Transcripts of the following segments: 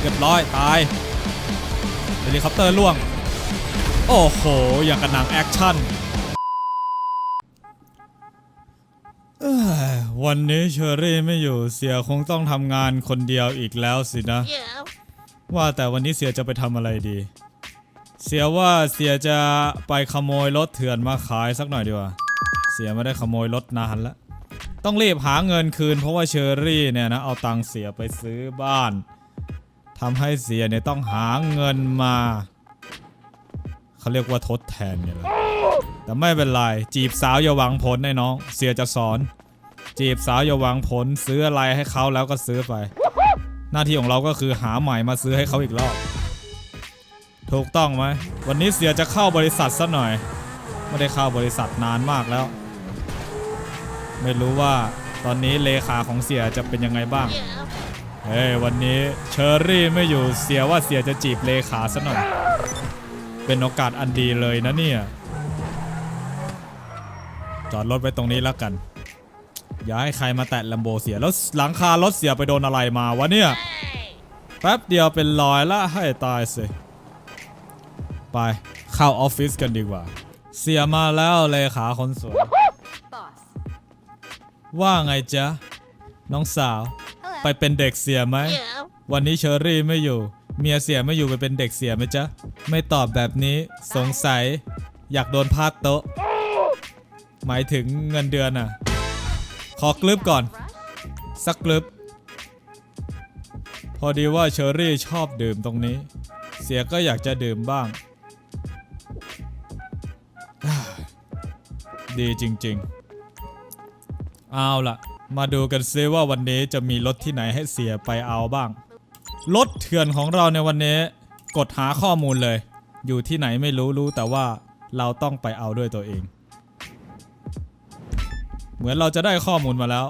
เรียบร้อยตายเฮลิคอปเตอร์ล่วง โอ้โห อย่างกับหนังแอคชั่นเอ้ยวันนี้เชอรี่ไม่อยู่เสียคงต้องทำงานคนเดียวอีกแล้วสินะ Yeah. ว่าแต่วันนี้เสียจะไปทำอะไรดี เสียว่าเสียจะไปขโมยรถเถื่อนมาขายสักหน่อยดีกว่า เสียไม่ได้ขโมยรถนานแล้วต้องรีบหาเงินคืนเพราะว่าเชอรี่เนี่ยนะเอาตังค์เสียไปซื้อบ้าน ทำให้เสียเนี่ยต้องหาเงินมาเขาเรียกว่าทดแทนเนี่ยแหละแต่ไม่เป็นไร จีบสาวอย่าหวังผลไอ้น้อง เสียจะสอน จีบสาวอย่าหวังผลซื้ออะไรให้เขาแล้วก็ซื้อไป หน้าที่ของเราก็คือหาใหม่มาซื้อให้เขาอีกรอบถูกต้องไหมวันนี้เสียจะเข้าบริษัทซะหน่อย ไม่ได้เข้าบริษัทนานมากแล้ว ไม่รู้ว่าตอนนี้เลขาของเสียจะเป็นยังไงบ้าง Yeah. เฮ้ยวันนี้เชอรี่ไม่อยู่เสียว่าเสียจะจีบเลขาซะหน่อย เป็นโอกาสอันดีเลยนะเนี่ย จอดรถไว้ตรงนี้แล้วกัน อย่าให้ใครมาแตะลมโบเสียแล้วหลังคารถเสียไปโดนอะไรมาวะเนี่ย Hey. แป๊บเดียวเป็นรอยละให้ตายสิไปเข้าออฟฟิศกันดีกว่า เสียมาแล้วเลขาคนสวย Boss. ว่าไงจ๊ะ น้องสาว Hello. ไปเป็นเด็กเสียไหม Yeah. วันนี้เชอรี่ไม่อยู่ เมียเสียไม่อยู่ไปเป็นเด็กเสียไหมจ๊ะ ไม่ตอบแบบนี้สงสัย อยากโดนพาดโต๊ะ หมายถึงเงินเดือนอะ ขอกลึบก่อน Rush? สักกลึบ พอดีว่าเชอรี่ชอบดื่มตรงนี้ เสียก็อยากจะดื่มบ้างอ่าดีจริง ๆ เอาล่ะ มาดูกันซิว่าวันนี้จะมีรถที่ไหนให้เสียไปเอาบ้าง รถเถื่อนของเราในวันนี้ กดหาข้อมูลเลย อยู่ที่ไหนไม่รู้รู้แต่ว่าเราต้องไปเอาด้วยตัวเอง เหมือนเราจะได้ข้อมูลมาแล้ว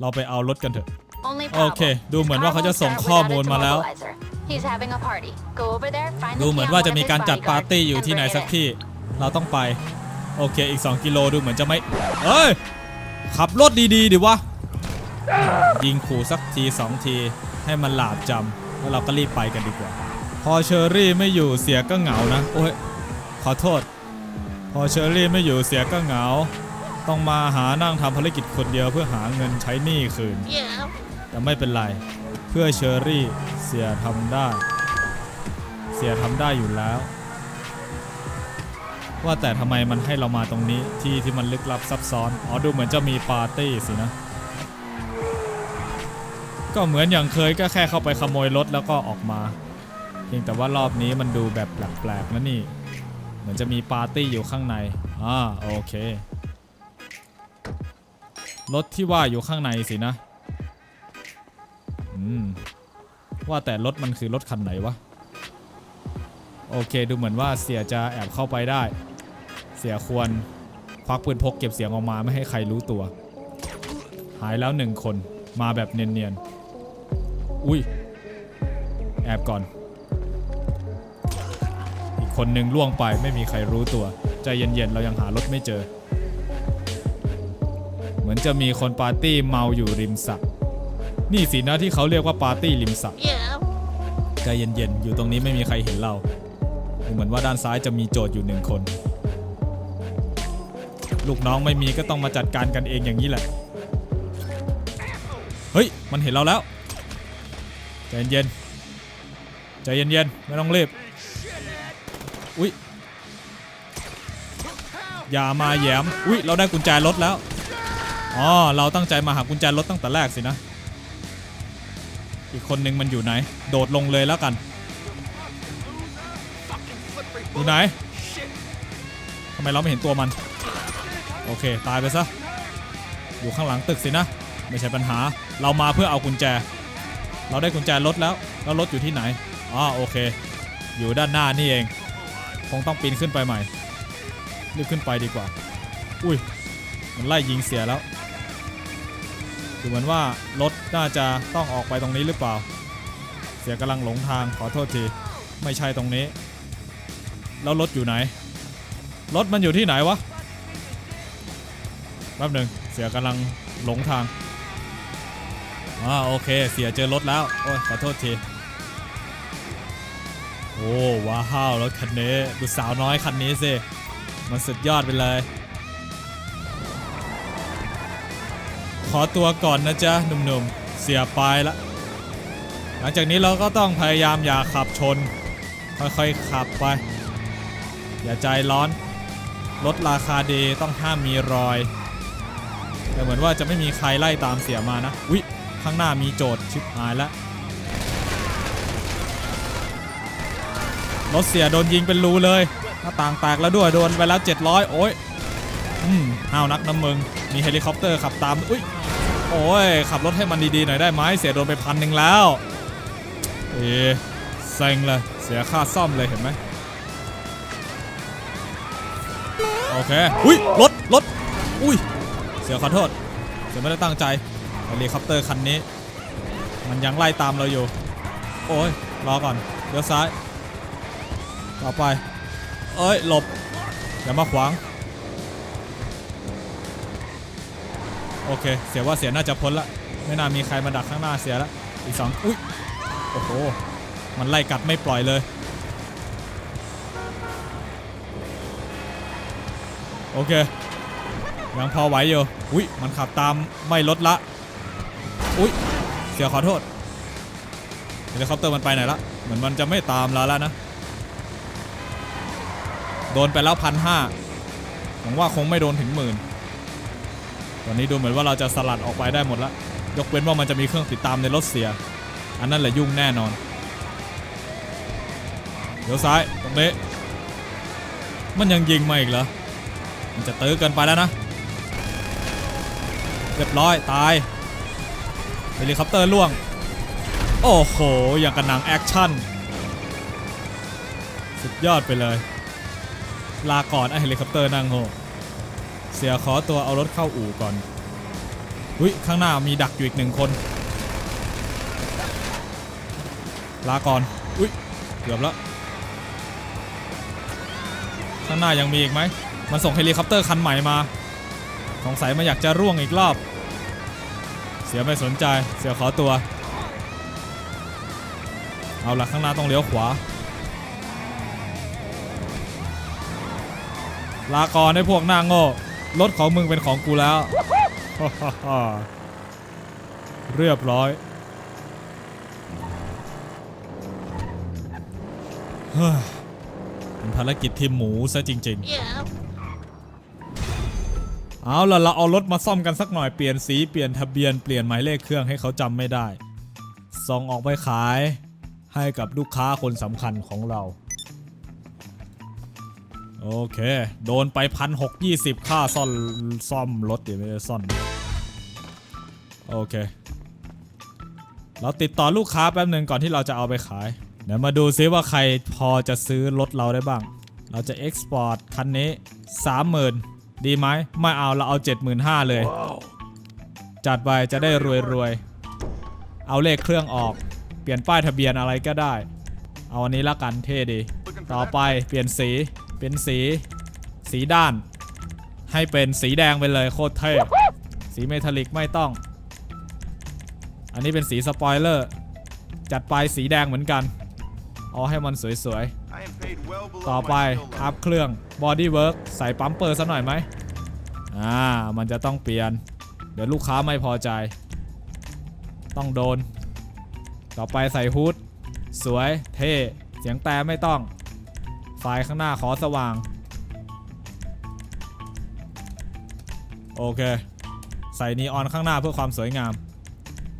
เราไปเอารถกันเถอะ Only โอเค problem. ดูเหมือนว่าเขาจะ Car ส่ง won't ข้อ start มูล without มา its แล้ว immobilizer. He's having a party. Go over there, find ดู the เหมือน piano ว่าจะ of มี his การจัด bodyguard, ปาร์ตี้อยู่ and ที่ไหน bring it สัก in. ที่ เราต้องไป โอเค อีก 2 กิโลดูเหมือนจะไม่เอ้ย ขับรถดีๆดิวะ ยิงขู่สักที2ทีให้มันหลาบจำแล้วเราก็รีบไปกันดีกว่า พอเชอรี่ไม่อยู่เสียก็เหงานะ โอ้ย ขอโทษ พอเชอรี่ไม่อยู่เสียก็เหงา ต้องมาหานั่งทำภารกิจคนเดียวเพื่อหาเงินใช้หนี้คืน แต่ไม่เป็นไร เพื่อเชอรี่เสียทำได้ เสียทำได้อยู่แล้ว ว่าแต่ทำไมมันให้เรามาตรงนี้ที่ที่มันลึกลับซับซ้อน อ๋อดูเหมือนจะมีปาร์ตี้สินะ ก็เหมือนอย่างเคยก็แค่เข้าไปขโมยรถแล้วก็ออกมา เพียงแต่ว่ารอบนี้มันดูแบบแปลกๆนะนี่ เหมือนจะมีปาร์ตี้อยู่ข้างใน อ่าโอเค รถที่ว่าอยู่ข้างในสินะ อืม ว่าแต่รถมันคือรถคันไหนวะโอเค ดูเหมือนว่าเสียจะแอบเข้าไปได้ สียควรควักปืนพกเก็บเสียงออกมาไม่ให้ใครรู้ตัว หายแล้วหนึ่งคนมาแบบเนียนๆ อุ้ย แอบก่อน อีกคนหนึ่งล่วงไปไม่มีใครรู้ตัว ใจเย็นๆ เรายังหารถไม่เจอ เหมือนจะมีคนปาร์ตี้เมาอยู่ริมสระนี่สินะที่เขาเรียกว่าปาร์ตี้ริมสระ Yeah. ใจเย็นๆ อยู่ตรงนี้ไม่มีใครเห็นเราดูเหมือนว่าด้านซ้ายจะมีโจทย์อยู่หนึ่งคน ลูกน้องไม่มีก็ต้องมาจัดการกันเองอย่างนี้แหละ เฮ้ย มันเห็นเราแล้ว ใจเย็นๆใจเย็นๆ ไม่ต้องรีบ อุ๊ยอย่ามาแยม อุ๊ยเราได้กุญแจรถแล้ว อ๋อ เราตั้งใจมาหากุญแจรถตั้งแต่แรกสินะ อีกคนนึงมันอยู่ไหน โดดลงเลยแล้วกัน อยู่ไหนทำไมเราไม่เห็นตัวมัน โอเค ตายไปซะ อยู่ข้างหลังตึกสินะ ไม่ใช่ปัญหา เรามาเพื่อเอากุญแจ เราได้กุญแจรถแล้ว แล้วรถอยู่ที่ไหนอ๋อโอเค อยู่ด้านหน้านี่เอง คงต้องปีนขึ้นไปใหม่ รีบขึ้นไปดีกว่า อุ้ย มันไล่ยิงเสียแล้ว ดูเหมือนว่ารถน่าจะต้องออกไปตรงนี้หรือเปล่า เสียกำลังหลงทาง ขอโทษที ไม่ใช่ตรงนี้ แล้วรถอยู่ไหน รถมันอยู่ที่ไหนวะ แป๊บหนึ่งเสียกำลังหลงทางอ่าโอเค เสียเจอรถแล้ว โอ้ยขอโทษที โอ้ว้าวรถคันนี้ดูสาวน้อยคันนี้สิ มันสุดยอดไปเลย ขอตัวก่อนนะจ๊ะหนุ่มๆ เสียไปละ หลังจากนี้เราก็ต้องพยายามอย่าขับชน ค่อยๆขับไป อย่าใจร้อน รถราคาดีต้องห้ามมีรอย แต่เหมือนว่าจะไม่มีใครไล่ตามเสียมานะอุ๊ยข้างหน้ามีโจทย์ชิบหายแล้วรถเสียโดนยิงเป็นรูเลยหน้าต่างแตกแล้วด้วยโดนไปแล้ว 700 โอ้ยอืมห้าวนักน้ำมึง มีเฮลิคอปเตอร์ขับตาม อุ้ย โอ้ย ขับรถให้มันดีๆหน่อยได้ไหมเสียโดนไปพันหนึ่งแล้ว เอ๊เซ็งเลย เสียค่าซ่อมเลยเห็นไหมโอเค อุ้ยรถรถอุ้ย เสียขอโทษ เสียไม่ได้ตั้งใจเฮลิคอปเตอร์คันนี้ มันยังไล่ตามเราอยู่ โอ้ยรอก่อนเลี้ยวซ้าย ต่อไป เอ้ยหลบ อย่ามาขวาง โอเค เสียว่าเสียน่าจะพ้นละ ไม่น่ามีใครมาดักข้างหน้าเสียละ อีกสองอุ้ย โอ้โห มันไล่กัดไม่ปล่อยเลย โอเค ยังพอไหวอยู่ อุ้ยมันขับตามไม่ลดละ อุ้ยเสียขอโทษเฮลิคอปเตอร์มันไปไหนละเหมือนมันจะไม่ตามเราแล้วนะ โดนไปแล้วพันห้าหวังว่าคงไม่โดนถึงหมื่นตอนนี้ดูเหมือนว่าเราจะสลัดออกไปได้หมดล้วยกเว้นว่ามันจะมีเครื่องติดตามในรถเสีย อันนั้นแหละยุ่งแน่นอน เดี๋ยวซ้ายตรงนี้มันยังยิงมาอีกเหรอ มันจะตื้อเกินไปแล้วนะ เรียบร้อยตายเฮลิคอปเตอร์ล่วง โอ้โห อย่างกับหนังแอคชั่น สุดยอดไปเลย ลาก่อนไอเฮลิคอปเตอร์นางโง่เสียขอตัวเอารถเข้าอู่ก่อนอุ้ยข้างหน้ามีดักอยู่อีกหนึ่งคน ลาก่อนอุ้ยเกือบแล้ว ข้างหน้ายังมีอีกไหม มันส่งเฮลิคอปเตอร์คันใหม่มา สงสัยมันอยากจะร่วงอีกรอบ เสียไม่สนใจ เสียขอตัว เอาละข้างหน้าต้องเลี้ยวขวา ลาก่อให้พวกหน้าโง่ รถของมึงเป็นของกูแล้ว เรียบร้อยเฮ้ยเป็นภารกิจทีมหมูซะจริง ๆ เอาล่ะเราเอารถมาซ่อมกันสักหน่อยเปลี่ยนสีเปลี่ยนทะเบียนเปลี่ยนหมายเลขเครื่องให้เขาจำไม่ได้ส่งออกไปขายให้กับลูกค้าคนสำคัญของเรา โอเค โดนไปพันหกยี่สิบค่าซ่อนซ่อมรถเดี๋ยวไม่ได้ซ่อน โอเค เราติดต่อลูกค้าแป๊บหนึ่งก่อนที่เราจะเอาไปขาย เดี๋ยวมาดูซิว่าใครพอจะซื้อรถเราได้บ้าง เราจะเอ็กซ์พอร์ตคันนี้30,000 ดีไหมไม่เอาเราเอา75,000เลย จัดไปจะได้รวยรวยๆเอาเลขเครื่องออก เปลี่ยนป้ายทะเบียนอะไรก็ได้ เอาอันนี้ละกันเท่ดี ต่อไปเปลี่ยนสี เป็นสี สีด้าน ให้เป็นสีแดงไปเลยโคตรเท่ สีเมทัลลิกไม่ต้อง อันนี้เป็นสีสปอยเลอร์ จัดไปสีแดงเหมือนกัน เอาให้มันสวยๆ ต่อไปอัพเครื่อง Body Work ใส่ปั๊มเปอร์ซะหน่อยไหมอ่ามันจะต้องเปลี่ยน เดี๋ยวลูกค้าไม่พอใจ ต้องโดน ต่อไปใส่ฮูดสวยเท่เสียงแต่ไม่ต้อง ไฟข้างหน้าขอสว่าง โอเค ใส่นีออนข้างหน้าเพื่อความสวยงาม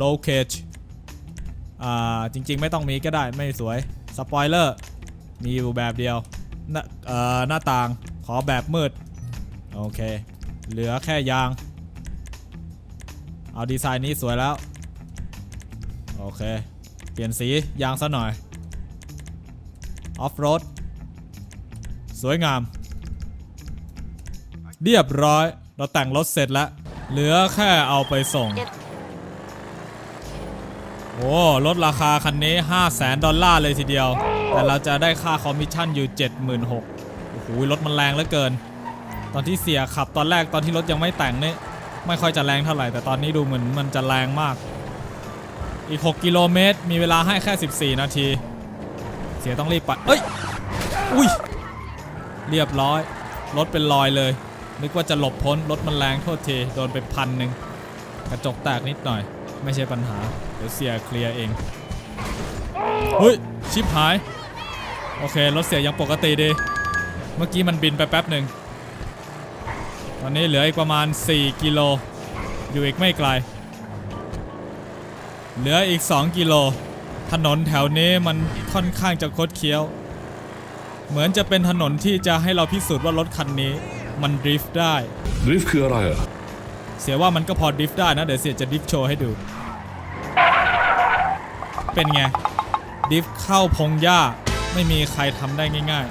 low cage อ่าจริงๆไม่ต้องมีก็ได้ไม่สวยสปอยเลอร์ มีอยู่แบบเดียวหน้าเอ่อหน้าต่างขอแบบมืด โอเค เหลือแค่ยาง เอาดีไซน์นี้สวยแล้ว โอเค เปลี่ยนสียางซะหน่อยออฟโรดสวยงาม เรียบร้อย เราแต่งรถเสร็จแล้ว เหลือแค่เอาไปส่ง โอ้ลดราคาคันนี้ 5 0 0แสนดอลลาร์เลยทีเดียว แต่เราจะได้ค่าคอมมิชชั่นอยู่ 76,000โอ้โหรถมันแรงเหลือเกิน ตอนที่เสียขับตอนแรกตอนที่รถยังไม่แต่งนี่ไม่ค่อยจะแรงเท่าไหร่ แต่ตอนนี้ดูเหมือนมันจะแรงมาก อีก 6 กิโลเมตร มีเวลาให้แค่ 14 นาที เสียต้องรีบไปเอ้ยอุ้ยเรียบร้อยรถเป็นรอยเลย นึกว่าจะหลบพ้นรถมันแรงโทษทีโดนไปพันหนึ่งกระจกแตกนิดหน่อย ไม่ใช่ปัญหา เดี๋ยวเสียเคลียร์เอง เฮ้ย ชิปหาย โอเค รถเสียยังปกติดี เมื่อกี้มันบินไปแป๊บหนึ่งตอนนี้เหลืออีกประมาณ 4 กิโล อยู่อีกไม่ไกล เหลืออีก 2 กิโล ถนนแถวนี้มันค่อนข้างจะคดเคี้ยว เหมือนจะเป็นถนนที่จะให้เราพิสูจน์ว่ารถคันนี้ มันดริฟต์ได้ ดริฟต์คืออะไรอะเสียว่ามันก็พอดริฟต์ได้นะ เดี๋ยวเสียจะดริฟต์โชว์ให้ดู เป็นไง ดิฟเข้าพงหญ้า ไม่มีใครทำได้ง่าย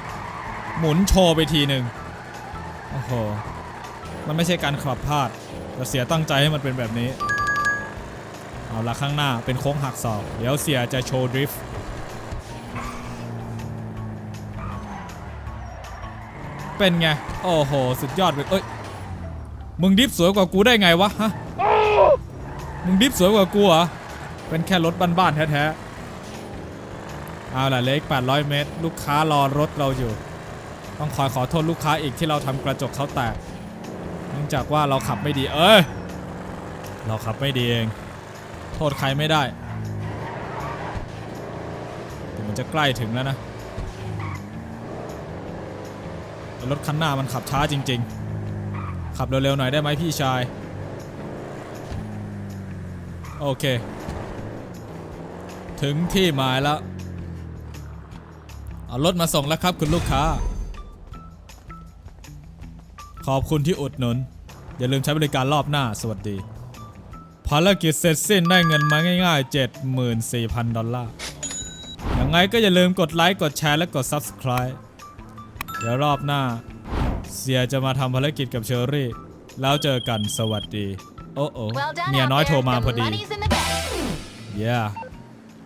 ๆ หมุนโชว์ไปทีหนึ่งโอ้โห มันไม่ใช่การขับพลาด แต่เสียตั้งใจให้มันเป็นแบบนี้ เอาละข้างหน้าเป็นโค้งหักศอก เดี๋ยวเสียจะโชว์ดริฟต์เป็นไง โอ้โห สุดยอดเลยเอ้ย มึงดิฟสวยกว่ากูได้ไงวะ ฮะ มึงดิฟสวยกว่ากูเหรอ เป็นแค่รถบ้านๆแท้ๆเอาล่ะเล็ก 800 เมตร ลูกค้ารอรถเราอยู่ ต้องคอยขอโทษลูกค้าอีกที่เราทำกระจกเขาแตกเนื่องจากว่าเราขับไม่ดี เอ้ยเราขับไม่ดีเอง โทษใครไม่ได้แต่มันจะใกล้ถึงแล้วนะรถคันหน้ามันขับช้าจริง ๆ ขับเร็วๆหน่อยได้ไหมพี่ชาย โอเค ถึงที่หมายแล้ว เอารถมาส่งแล้วครับคุณลูกค้า ขอบคุณที่อุดหนุน อย่าลืมใช้บริการรอบหน้า สวัสดี ภารกิจเสร็จสิ้นได้เงินมาง่าย ๆ 74,000 ดอลลาร์ ยังไงก็อย่าลืมกดไลค์ กดแชร์ และกด Subscribe เดี๋ยวรอบหน้า เสียจะมาทำภารกิจกับเชอรี่ แล้วเจอกันสวัสดี โอ้โอ้ Well done เมีย out น้อย there. โทรมา The พอดี money's in the bag. yeah